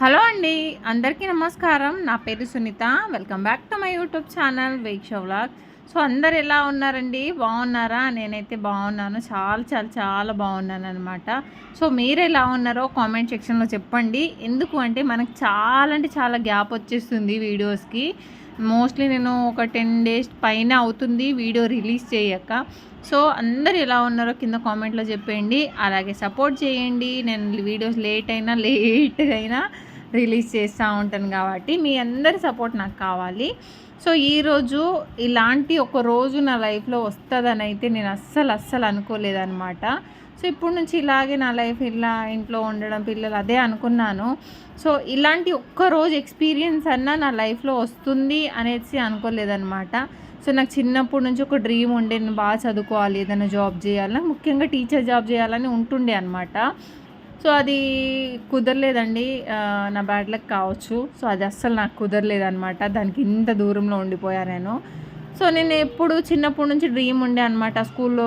Hello అండి అందరికీ నమస్కారం. నా పేరు Sunitha. Welcome back to my YouTube channel weekly vlog so అందరు ఎలా ఉన్నారండి? బాగున్నారా? నేనైతే బాగున్నాను. చాలా చాలా చాలా బాగున్నాను అనమాట సో మీరు ఎలా ఉన్నారో కామెంట్ సెక్షన్లో చెప్పండి. ఎందుకు అంటే మనకు చాలా అంటే చాలా గ్యాప్ వచ్చేస్తుంది వీడియోస్కి. మోస్ట్లీ నేను ఒక టెన్ డేస్ పైన అవుతుంది వీడియో రిలీజ్ చేయక. సో అందరు ఎలా ఉన్నారో కింద కామెంట్లో చెప్పండి అలాగే సపోర్ట్ చేయండి. నేను వీడియోస్ లేట్ అయినా లేట్ అయినా రిలీజ్ చేస్తూ ఉంటాను కాబట్టి మీ అందరి సపోర్ట్ నాకు కావాలి. సో ఈరోజు ఇలాంటి ఒక రోజు నా లైఫ్లో వస్తుందని అయితే నేను అస్సలు అస్సలు అనుకోలేదనమాట సో ఇప్పుడు నుంచి ఇలాగే నా లైఫ్ ఇలా ఇంట్లో ఉండడం పిల్లలు అదే అనుకున్నాను. సో ఇలాంటి ఒక్క రోజు ఎక్స్పీరియన్స్ అన్నా నా లైఫ్లో వస్తుంది అనేసి అనుకోలేదన్నమాట. సో నాకు చిన్నప్పటి నుంచి ఒక డ్రీమ్ ఉండే నేను బాగా చదువుకోవాలి ఏదైనా జాబ్ చేయాలని ముఖ్యంగా టీచర్ జాబ్ చేయాలని ఉంటుండే అనమాట సో అది కుదరలేదండి. నా బ్యాడ్ లక్ కావచ్చు. సో అది అస్సలు నాకు కుదరలేదనమాట దానికి ఇంత దూరంలో ఉండిపోయా నేను. సో నేను ఎప్పుడు చిన్నప్పటి నుంచి డ్రీమ్ ఉండే అనమాట స్కూల్లో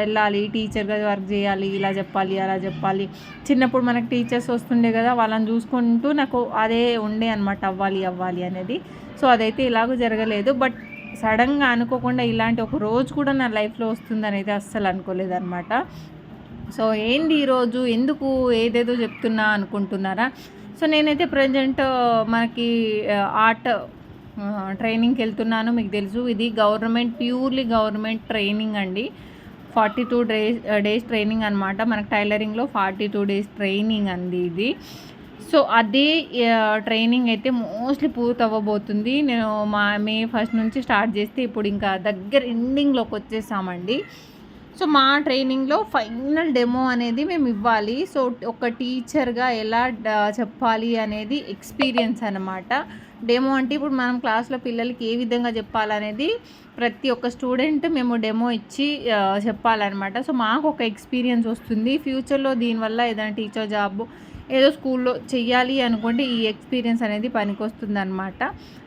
వెళ్ళాలి టీచర్గా వర్క్ చేయాలి ఇలా చెప్పాలి అలా చెప్పాలి. చిన్నప్పుడు మనకు టీచర్స్ వస్తుండే కదా వాళ్ళని చూసుకుంటూ నాకు అదే ఉండే అనమాట అవ్వాలి అవ్వాలి అనేది. సో అదైతే ఇలాగూ జరగలేదు. బట్ సడన్గా అనుకోకుండా ఇలాంటి ఒక రోజు కూడా నా లైఫ్లో వస్తుందని అయితే అస్సలు అనుకోలేదన్నమాట సో ఏంటి ఈరోజు ఎందుకు ఏదేదో చెప్తున్నా అనుకుంటున్నారా? సో నేనైతే ప్రజెంట్ మనకి ఆర్ట్ ట్రైనింగ్కి వెళ్తున్నాను మీకు తెలుసు. ఇది గవర్నమెంట్ ప్యూర్లీ గవర్నమెంట్ ట్రైనింగ్ అండి. Forty two days days training అనమాట మనకు టైలరింగ్లో ఫార్టీ టూ డేస్ ట్రైనింగ్ అంది ఇది. సో అదే ట్రైనింగ్ అయితే మోస్ట్లీ పూర్తి అవ్వబోతుంది నేను మా మే ఫస్ట్ నుంచి స్టార్ట్ చేస్తే ఇప్పుడు ఇంకా దగ్గర ఎండింగ్లోకి వచ్చేసామండి. సో మా ట్రైనింగ్లో ఫైనల్ డెమో అనేది మేము ఇవ్వాలి. సో ఒక టీచర్గా ఎలా చెప్పాలి అనేది ఎక్స్పీరియన్స్ అనమాట డెమో అంటే ఇప్పుడు మనం క్లాస్లో పిల్లలకి ఏ విధంగా చెప్పాలనేది ప్రతి ఒక్క స్టూడెంట్ మేము డెమో ఇచ్చి చెప్పాలన్నమాట. సో మాకు ఒక ఎక్స్పీరియన్స్ వస్తుంది. ఫ్యూచర్లో దీనివల్ల ఏదైనా టీచర్ జాబ్ ఏదో స్కూల్లో చెయ్యాలి అనుకుంటే ఈ ఎక్స్పీరియన్స్ అనేది పనికొస్తుంది అనమాట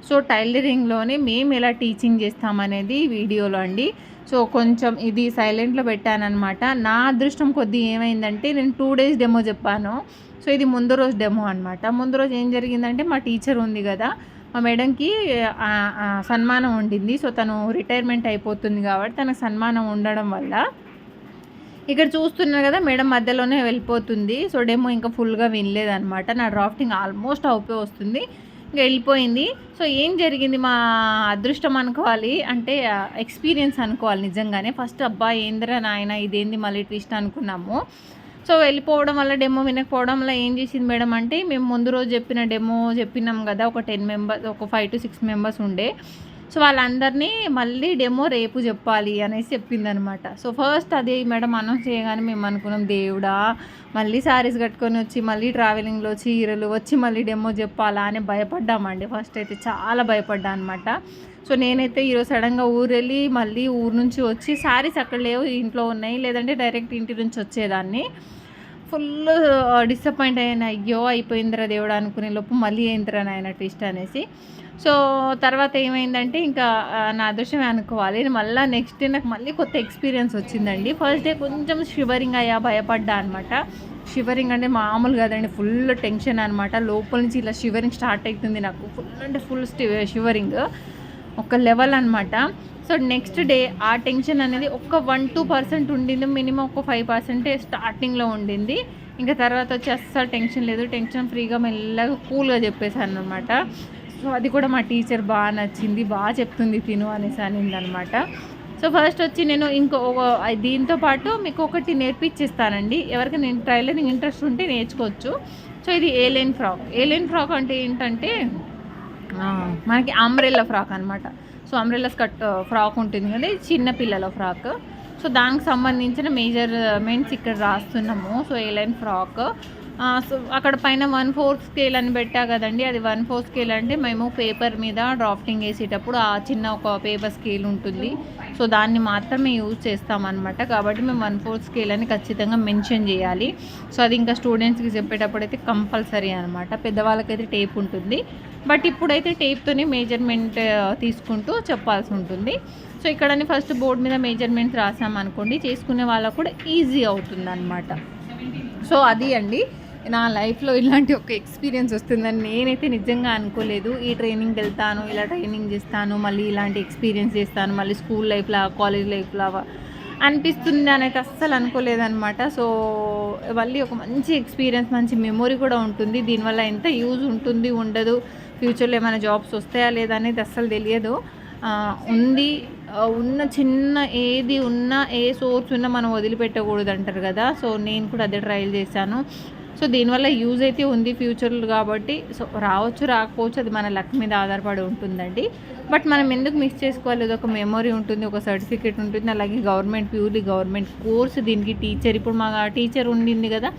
సో టైలరింగ్లోనే మేము ఎలా టీచింగ్ చేస్తామనేది వీడియోలో అండి. సో కొంచెం ఇది సైలెంట్లో పెట్టానమాట నా అదృష్టం కొద్దీ ఏమైందంటే నేను టూ డేస్ డెమో చెప్పాను. సో ఇది ముందు రోజు డెమో అనమాట ముందు రోజు ఏం జరిగిందంటే మా టీచర్ ఉంది కదా మా మేడంకి సన్మానం ఉండింది. సో తను రిటైర్మెంట్ అయిపోతుంది కాబట్టి తనకు సన్మానం ఉండడం వల్ల ఇక్కడ చూస్తున్నారు కదా మేడం మధ్యలోనే వెళ్ళిపోతుంది. సో డెమో ఇంకా ఫుల్గా వినలేదనమాట నా డ్రాఫ్టింగ్ ఆల్మోస్ట్ అవుపే వస్తుంది. ఇంకా వెళ్ళిపోయింది. సో ఏం జరిగింది? మా అదృష్టం అనుకోవాలి అంటే ఎక్స్పీరియన్స్ అనుకోవాలి నిజంగానే. ఫస్ట్ అబ్బా ఏందిరా నాయన ఇదేంది మళ్ళీ ట్విస్ట్ అనుకున్నాము. సో వెళ్ళిపోవడం వల్ల డెమో వినకపోవడం వల్ల ఏం చేసింది మేడం అంటే మేము ముందు రోజు చెప్పిన డెమో చెప్పినాం కదా ఒక టెన్ మెంబర్స్ ఒక ఫైవ్ టు సిక్స్ మెంబర్స్ ఉండే. సో వాళ్ళందరినీ మళ్ళీ డెమో రేపు చెప్పాలి అనేసి చెప్పిందనమాట. సో ఫస్ట్ అది మేడం అనౌన్స్ చేయగానే మేము అనుకున్నాం దేవుడా మళ్ళీ శారీస్ కట్టుకొని వచ్చి మళ్ళీ ట్రావెలింగ్లో చీరలు వచ్చి మళ్ళీ డెమో చెప్పాలా అని భయపడ్డామండి. ఫస్ట్ అయితే చాలా భయపడ్డా అనమాట సో నేనైతే ఈరోజు సడన్గా ఊరు వెళ్ళి మళ్ళీ ఊరు నుంచి వచ్చి శారీస్ అక్కడ లేవు ఇంట్లో ఉన్నాయి లేదంటే డైరెక్ట్ ఇంటి నుంచి వచ్చేదాన్ని. ఫుల్ డిసప్పాయింట్ అయ్యాను. అయ్యో అయిపోయిందిరా దేవుడు అనుకునే లోపు మళ్ళీ అయిందిరా నాయన ట్విస్ట్ అనేసి. సో తర్వాత ఏమైందంటే ఇంకా నా అదృష్టమే అనుకోవాలి. మళ్ళీ నెక్స్ట్ డే నాకు మళ్ళీ కొత్త ఎక్స్పీరియన్స్ వచ్చిందండి. ఫస్ట్ డే కొంచెం షివరింగ్ అయ్యా భయపడ్డా అనమాట షివరింగ్ అంటే మామూలు కదండి ఫుల్ టెన్షన్ అనమాట లోపల నుంచి ఇలా షివరింగ్ స్టార్ట్ అవుతుంది నాకు. ఫుల్ అంటే ఫుల్ షివరింగ్ ఒక లెవెల్ అనమాట సో నెక్స్ట్ డే ఆ టెన్షన్ అనేది ఒక వన్ టూ పర్సెంట్ ఉండింది మినిమం ఒక ఫైవ్ పర్సెంటే స్టార్టింగ్లో ఉండింది. ఇంకా తర్వాత వచ్చి అస్సలు టెన్షన్ లేదు టెన్షన్ ఫ్రీగా మెల్లగా కూల్గా చెప్పేశాను అనమాట సో అది కూడా మా టీచర్ బాగా నచ్చింది బాగా చెప్తుంది తిను అనేసి అనింది అనమాట సో ఫస్ట్ వచ్చి నేను ఇంకో దీంతో పాటు మీకు ఒకటి నేర్పించేస్తానండి ఎవరికైనా నేను ట్రైలరింగ్ ఇంట్రెస్ట్ ఉంటే నేర్చుకోవచ్చు. సో ఇది ఏలైన్ ఫ్రాక్. ఏలైన్ ఫ్రాక్ అంటే ఏంటంటే మనకి అంబ్రెల్లా ఫ్రాక్ అనమాట సో అంబ్రెల్లా స్కర్ట్ ఫ్రాక్ ఉంటుంది కదా ఇది చిన్న పిల్లల ఫ్రాక్ సో దానికి సంబంధించిన మెజర్మెంట్స్ ఇక్కడ రాస్తున్నాము. So A line frock so అక్కడ పైన వన్ ఫోర్త్ స్కేల్ అని పెట్టా కదండి. అది వన్ ఫోర్త్ స్కేల్ అంటే మేము పేపర్ మీద డ్రాఫ్టింగ్ వేసేటప్పుడు ఆ చిన్న ఒక పేపర్ స్కేల్ ఉంటుంది. సో దాన్ని మాత్రమే యూజ్ చేస్తామన్నమాట. కాబట్టి మేము వన్ ఫోర్త్ స్కేల్ అని ఖచ్చితంగా మెన్షన్ చేయాలి. సో అది ఇంకా స్టూడెంట్స్కి చెప్పేటప్పుడు అయితే కంపల్సరీ అనమాట పెద్దవాళ్ళకైతే టేప్ ఉంటుంది. బట్ ఇప్పుడైతే టేప్తోనే మేజర్మెంట్ తీసుకుంటూ చెప్పాల్సి ఉంటుంది. సో ఇక్కడని ఫస్ట్ బోర్డు మీద మెజర్మెంట్స్ రాసామనుకోండి చేసుకునే వాళ్ళకు కూడా ఈజీ అవుతుంది అనమాట సో అది అండి. నా లైఫ్లో ఇలాంటి ఒక ఎక్స్పీరియన్స్ వస్తుందని నేనైతే నిజంగా అనుకోలేదు. ఈ ట్రైనింగ్ వెళ్తాను ఇలా ట్రైనింగ్ చేస్తాను మళ్ళీ ఇలాంటి ఎక్స్పీరియన్స్ చేస్తాను మళ్ళీ స్కూల్ లైఫ్లా కాలేజ్ లైఫ్లా అనిపిస్తుంది అనేది అస్సలు అనుకోలేదనమాట సో మళ్ళీ ఒక మంచి ఎక్స్పీరియన్స్ మంచి మెమొరీ కూడా ఉంటుంది. దీనివల్ల ఎంత యూజ్ ఉంటుంది ఉండదు. ఫ్యూచర్లో ఏమైనా జాబ్స్ వస్తాయా లేదా అనేది అస్సలు తెలియదు. ఉంది ఉన్న చిన్న ఏది ఉన్నా ఏ సోర్స్ ఉన్నా మనం వదిలిపెట్టకూడదు అంటారు కదా. సో నేను కూడా అదే ట్రయల్ చేశాను. సో దీనివల్ల యూజ్ అయితే ఉంది ఫ్యూచర్లో కాబట్టి సో రావచ్చు రాకపోవచ్చు అది మన లక్ మీద ఆధారపడి ఉంటుందండి. బట్ మనం ఎందుకు మిస్ చేసుకోవాలి? ఇది ఒక మెమొరీ ఉంటుంది ఒక సర్టిఫికేట్ ఉంటుంది. అలాగే గవర్నమెంట్ ప్యూర్లీ గవర్నమెంట్ కోర్స్ దీనికి టీచర్. ఇప్పుడు మా టీచర్ ఉండింది కదా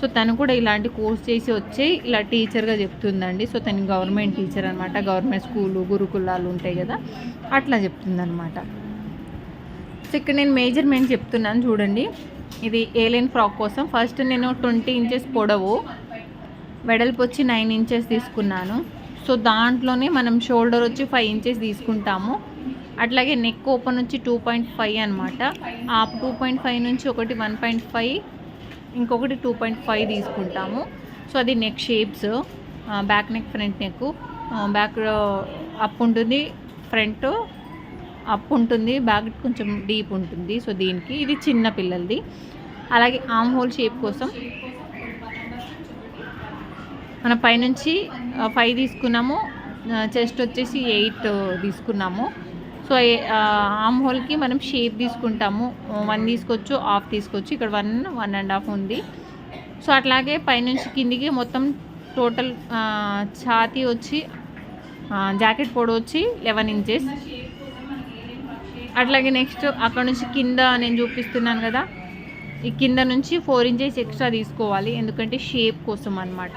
సో తను కూడా ఇలాంటి కోర్స్ చేసి వచ్చి ఇలా టీచర్గా చెప్తుందండి. సో తను గవర్నమెంట్ టీచర్ అనమాట గవర్నమెంట్ స్కూలు గురుకులాలు ఉంటాయి కదా అట్లా చెప్తుందనమాట సో ఇక్కడ నేను మేజర్మెంట్ చెప్తున్నాను చూడండి. ఇది ఏలైన్ ఫ్రాక్ కోసం. ఫస్ట్ నేను ట్వంటీ ఇంచెస్ పొడవు వెడల్పు వచ్చి నైన్ ఇంచెస్ తీసుకున్నాను. సో దాంట్లోనే మనం షోల్డర్ వచ్చి ఫైవ్ ఇంచెస్ తీసుకుంటాము. అట్లాగే నెక్ ఓపెన్ వచ్చి టూ పాయింట్ ఫైవ్ అనమాట ఆ టూ పాయింట్ ఫైవ్ నుంచి ఒకటి వన్ పాయింట్ ఫైవ్ ఇంకొకటి టూ పాయింట్ ఫైవ్ తీసుకుంటాము. సో అది neck shapes back neck front neck back up ఉంటుంది ఫ్రంట్ అప్ ఉంటుంది బ్యాక్ కొంచెం డీప్ ఉంటుంది. సో దీనికి ఇది చిన్న పిల్లలది. అలాగే ఆమ్ హోల్ షేప్ కోసం మన పైనుంచి ఫైవ్ తీసుకున్నాము. చెస్ట్ వచ్చేసి ఎయిట్ తీసుకున్నాము. సో ఆమ్ హోల్కి మనం షేప్ తీసుకుంటాము. వన్ తీసుకోవచ్చు హాఫ్ తీసుకోవచ్చు. ఇక్కడ వన్ వన్ అండ్ హాఫ్ ఉంది. సో అట్లాగే పైనుంచి కిందికి మొత్తం టోటల్ ఛాతీ వచ్చి జాకెట్ పొడి వచ్చి లెవెన్ ఇంచెస్ అట్లాగే నెక్స్ట్ అక్కడ నుంచి కింద నేను చూపిస్తున్నాను కదా. ఈ కింద నుంచి ఫోర్ ఇంచెస్ ఎక్స్ట్రా తీసుకోవాలి. ఎందుకంటే షేప్ కోసం అన్నమాట.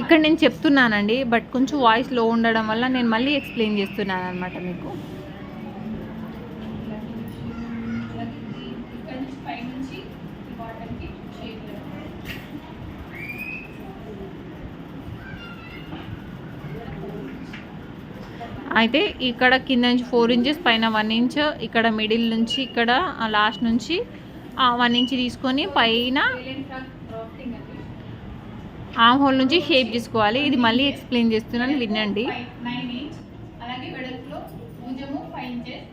ఇక్కడ నేను చెప్తున్నానండి బట్ కొంచెం వాయిస్లో ఉండడం వల్ల నేను మళ్ళీ ఎక్స్ప్లెయిన్ చేస్తున్నాను అనమాట మీకు. అయితే ఇక్కడ కింద నుంచి ఫోర్ ఇంచెస్ పైన వన్ ఇంచ్ ఇక్కడ మిడిల్ నుంచి ఇక్కడ లాస్ట్ నుంచి వన్ ఇంచ్ తీసుకొని పైన ఆమ్ హోల్ నుంచి షేప్ తీసుకోవాలి. ఇది మళ్ళీ ఎక్స్ప్లెయిన్ చేస్తున్నాను వినండి. నైన్ అలాగే వెడల్పులో భుజము ఫైవ్ ఇంచెస్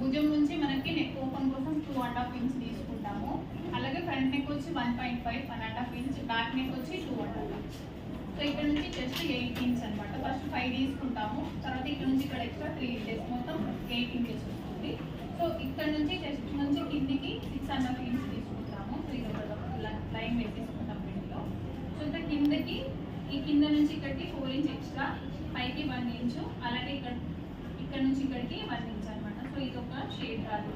భుజం నుంచి మనకి నెక్ ఓపెన్ కోసం టూ అండ్ హాఫ్ ఇంచ్ తీసుకుంటాము. అలాగే ఫ్రంట్ నెక్ వచ్చి one point five one and half inch back neck వచ్చి two and half inch so ఇక్కడ నుంచి జస్ట్ ఎయిట్ ఇంచ్ అనమాట ఫస్ట్ ఫైవ్ తీసుకుంటాము. తర్వాత ఇక్కడ నుంచి ఇక్కడ ఎక్స్ట్రా త్రీ ఇంచెస్ మొత్తం ఎయిట్ ఇంచెస్ వస్తుంది. సో ఇక్కడ నుంచి జస్ట్ నుంచి కిందికి సిక్స్ అండ్ హాఫ్ ఇంచ్ తీసుకుంటాము. సో ఇది ఒక లైన్ వేసేసుకుంటాం సో కిందకి ఈ కింద నుంచి ఇక్కడికి ఫోర్ ఇంచ్ ఎక్స్ట్రా పైకి వన్ ఇంచు అలాగే ఇక్కడ ఇక్కడ నుంచి ఇక్కడికి వన్ ఇంచ్ అనమాట సో ఇది ఒక షేప్ రాదు.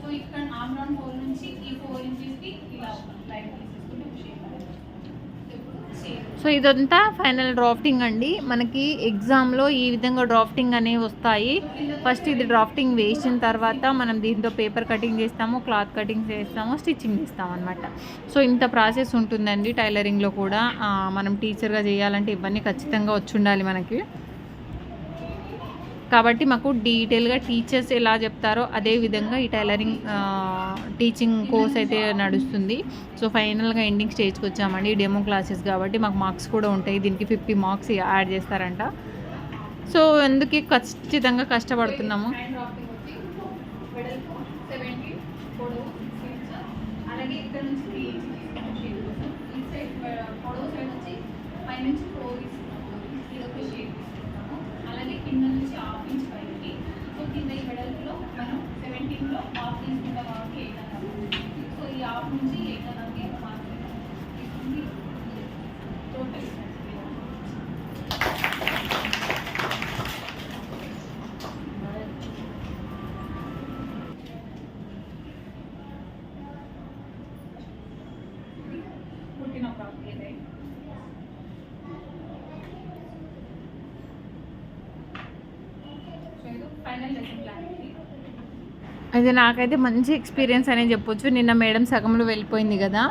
సో ఇక్కడ ఆమ్ రౌండ్ ఫోర్ నుంచి ఈ ఫోర్ ఇంచెస్కి ఇలా లైట్ తీసేసుకుంటే ఒక షేప్ ఇప్పుడు షేప్ సో ఇదంతా ఫైనల్ డ్రాఫ్టింగ్ అండి. మనకి ఎగ్జామ్లో ఈ విధంగా డ్రాఫ్టింగ్ అనేవి వస్తాయి. ఫస్ట్ ఇది డ్రాఫ్టింగ్ వేసిన తర్వాత మనం దీంతో పేపర్ కటింగ్ చేస్తాము క్లాత్ కటింగ్ చేస్తాము స్టిచ్చింగ్ చేస్తాం అనమాట సో ఇంత ప్రాసెస్ ఉంటుందండి టైలరింగ్లో కూడా. మనం టీచర్గా చేయాలంటే ఇవన్నీ ఖచ్చితంగా వచ్చి ఉండాలి మనకి. కాబట్టి మాకు డీటెయిల్గా టీచర్స్ ఎలా చెప్తారో అదే విధంగా ఈ టైలరింగ్ టీచింగ్ కోర్స్ అయితే నడుస్తుంది. సో ఫైనల్గా ఎండింగ్ స్టేజ్కి వచ్చామండి. డెమో క్లాసెస్ కాబట్టి మాకు మార్క్స్ కూడా ఉంటాయి. దీనికి ఫిఫ్టీ మార్క్స్ యాడ్ చేస్తారంట. సో అందుకే ఖచ్చితంగా కష్టపడుతున్నాము. అలాగే ఇక్కడ నుంచి ఈ సైడ్ పొడవు సైడ్ వచ్చి నుంచి ఫోర్ తీసుకున్నాము ఇది ఒక షేప్ తీసుకుంటాము అలాగే కింద నుంచి హాఫ్ ఇంచ్ పైకి. సో కింద ఈ వెడల్పులో మనం సెవెంటీన్లో హాఫ్ తీసుకుంటాం కాబట్టి ఎయిట్ అన్నాము సో ఈ హాఫ్ నుంచి ఎయిట్ అన్నది మార్క్ తీసుకుంది టోటల్ పుట్టిన ప్రాబ్లం ఏదైనా సో ఇది ఫైనల్ లెసన్ ప్లాన్ ఇది అయితే నాకైతే మంచి ఎక్స్పీరియన్స్ అని చెప్పొచ్చు. నిన్న మేడం సగంలో వెళ్ళిపోయింది కదా.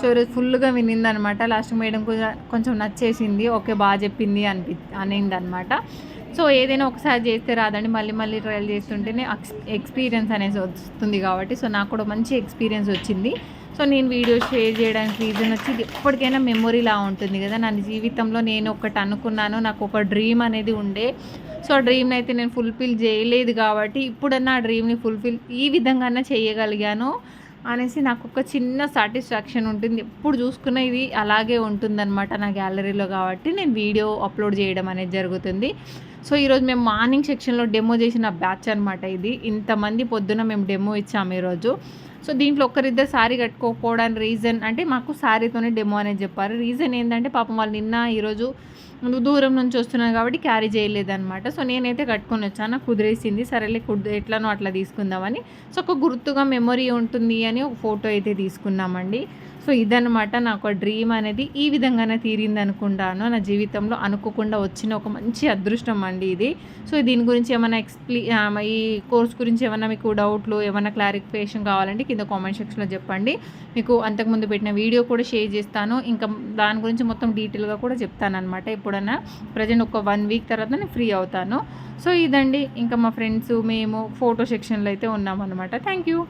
సో ఈరోజు ఫుల్గా వినింది అనమాట లాస్ట్ మేడం కొంచెం కొంచెం నచ్చేసింది. ఓకే బాగా చెప్పింది అనిపి అనింది అనమాట సో ఏదైనా ఒకసారి చేస్తే రాదండి. మళ్ళీ మళ్ళీ ట్రయల్ చేస్తుంటేనే ఎక్స్పీరియన్స్ అనేది వస్తుంది కాబట్టి. సో నాకు కూడా మంచి ఎక్స్పీరియన్స్ వచ్చింది. సో నేను వీడియో షేర్ చేయడానికి రీజన్ వచ్చి ఇది ఎప్పటికైనా మెమొరీలా ఉంటుంది కదా. నా జీవితంలో నేను ఒకటి అనుకున్నాను నాకు ఒక డ్రీమ్ అనేది ఉండే. సో ఆ డ్రీమ్ని అయితే నేను ఫుల్ఫిల్ చేయలేదు కాబట్టి ఇప్పుడన్నా ఆ డ్రీమ్ని ఫుల్ఫిల్ ఈ విధంగా చేయగలిగాను అనేసి నాకు ఒక చిన్న సాటిస్ఫాక్షన్ ఉంటుంది. ఎప్పుడు చూసుకున్న ఇది అలాగే ఉంటుందన్నమాట నా గ్యాలరీలో కాబట్టి నేను వీడియో అప్లోడ్ చేయడం అనేది జరుగుతుంది. సో ఈరోజు మేము మార్నింగ్ సెక్షన్లో డెమో చేసిన బ్యాచ్ అనమాట ఇది. ఇంతమంది పొద్దున మేము డెమో ఇచ్చాము ఈరోజు సో దీంట్లో ఒక్కరిద్దరు శారీ కట్టుకోకపోవడానికి రీజన్ అంటే మాకు శారీతోనే డెమో అనేది చెప్పారు. రీజన్ ఏంటంటే పాపం వాళ్ళు నిన్న ఈరోజు దూరం నుంచి వస్తున్నాను కాబట్టి క్యారీ చేయలేదన్నమాట. సో నేనైతే కట్టుకొని వచ్చాను. నాకు కుదిరేసింది. సరేలే కుడ్ ఎట్లనో అట్లా తీసుకుందామని. సో ఒక గుర్తుగా మెమొరీ ఉంటుంది అని ఒక ఫోటో అయితే తీసుకున్నామండి. సో ఇదనమాట నాకు డ్రీమ్ అనేది. ఈ విధంగానే తీరింది అనుకుంటాను నా జీవితంలో అనుకోకుండా వచ్చిన ఒక మంచి అదృష్టం అండి ఇది. సో దీని గురించి ఏమైనా ఎక్స్ప్లీ ఈ కోర్స్ గురించి ఏమైనా మీకు డౌట్లు ఏమైనా క్లారిఫికేషన్ కావాలంటే కింద కామెంట్ సెక్షన్లో చెప్పండి. మీకు అంతకుముందు పెట్టిన వీడియో కూడా షేర్ చేస్తాను. ఇంకా దాని గురించి మొత్తం డీటెయిల్గా కూడా చెప్తాను అనమాట ఎప్పుడన్నా. ప్రజెంట్ ఒక వన్ వీక్ తర్వాత నేను ఫ్రీ అవుతాను. సో ఇదండి. ఇంకా మా ఫ్రెండ్స్ మేము ఫోటో సెక్షన్లో అయితే ఉన్నామన్నమాట. Thank you